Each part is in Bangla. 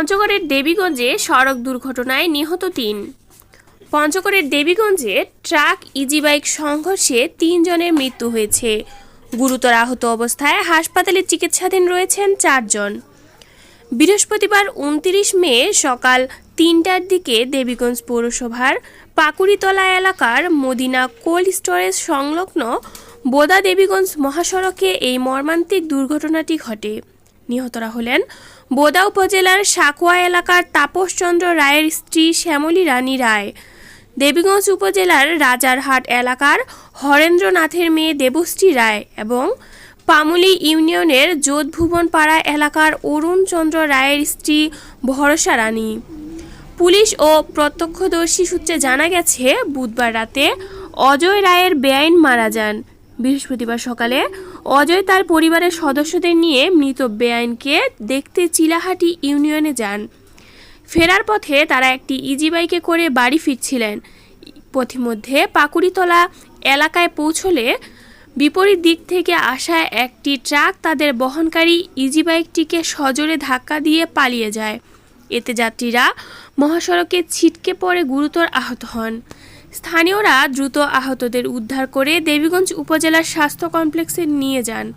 পঞ্চগড়ের দেবীগঞ্জে সড়ক দুর্ঘটনায় নিহত তিন। পঞ্চগড়ের দেবীগঞ্জে ট্রাক, ইজি বাইক সংঘর্ষে তিনজনের মৃত্যু হয়েছে। গুরুতর আহত অবস্থায় হাসপাতালে চিকিৎসাধীন রয়েছেন চারজন। বৃহস্পতিবার উনত্রিশ মে সকাল তিনটার দিকে দেবীগঞ্জ পৌরসভার পাকুড়িতলা এলাকার মদিনা কোল্ড স্টোরেজ সংলগ্ন বোদা দেবীগঞ্জ মহাসড়কে এই মর্মান্তিক দুর্ঘটনাটি ঘটে। নিহতরা হলেন। বোদা উপজেলার সাকুয়া এলাকার তাপসচন্দ্র রায়ের স্ত্রী শ্যামলী রানী রায়। দেবীগঞ্জ উপজেলার রাজারহাট এলাকার হরেন্দ্রনাথের মেয়ে দেবশ্রী রায় এবং পামুলি ইউনিয়নের যোধভুবন পাড়া এলাকার অরুণ চন্দ্র রায়ের স্ত্রী ভরসা রানী। পুলিশ ও প্রত্যক্ষদর্শী সূত্রে জানা গেছে, বুধবার রাতে অজয় রায়ের বেআইন মারা যান। বৃহস্পতিবার সকালে অজয় তার পরিবারের সদস্যদের নিয়ে মৃত বেআইনকে দেখতে চিলাহাটি ইউনিয়নে যান। ফেরার পথে তারা একটি ইজি বাইকে করে বাড়ি ফিরছিলেন। পথিমধ্যে পাকুড়িতলা এলাকায় পৌঁছলে বিপরীত দিক থেকে আসা একটি ট্রাক তাদের বহনকারী ইজি বাইকটিকে সজোরে ধাক্কা দিয়ে পালিয়ে যায়। এতে যাত্রীরা মহাসড়কে ছিটকে পড়ে গুরুতর আহত হন। স্থানীয়রা দ্রুত আহতদের উদ্ধার করে দেবীগঞ্জ উপজেলার স্বাস্থ্য কমপ্লেক্সে নিয়ে যান।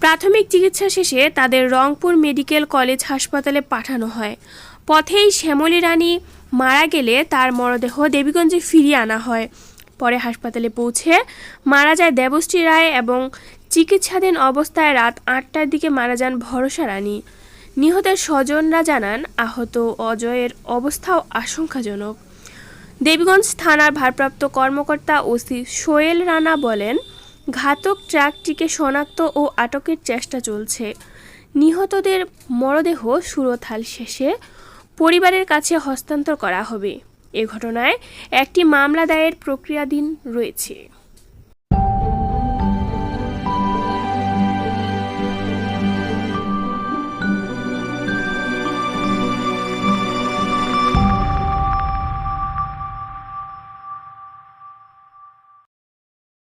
প্রাথমিক চিকিৎসা শেষে তাদের রংপুর মেডিকেল কলেজ হাসপাতালে পাঠানো হয়। পথেই শ্যামলী রানী মারা গেলে তার মরদেহ দেবীগঞ্জে ফিরিয়ে আনা হয়। পরে হাসপাতালে পৌঁছে মারা যায় দেবশ্রী রায় এবং চিকিৎসাধীন অবস্থায় রাত আটটার দিকে মারা যান ভরসা রানী। নিহতের স্বজনরা জানান, আহত অজয়ের অবস্থাও আশঙ্কাজনক। দেবীগঞ্জ থানার ভারপ্রাপ্ত কর্মকর্তা ওসি সোয়েল রানা বলেন, ঘাতক ট্রাকটিকে শনাক্ত ও আটকের চেষ্টা চলছে। নিহতদের মরদেহ সুরথাল শেষে পরিবারের কাছে হস্তান্তর করা হবে। এ ঘটনায় একটি মামলা দায়ের প্রক্রিয়াধীন রয়েছে।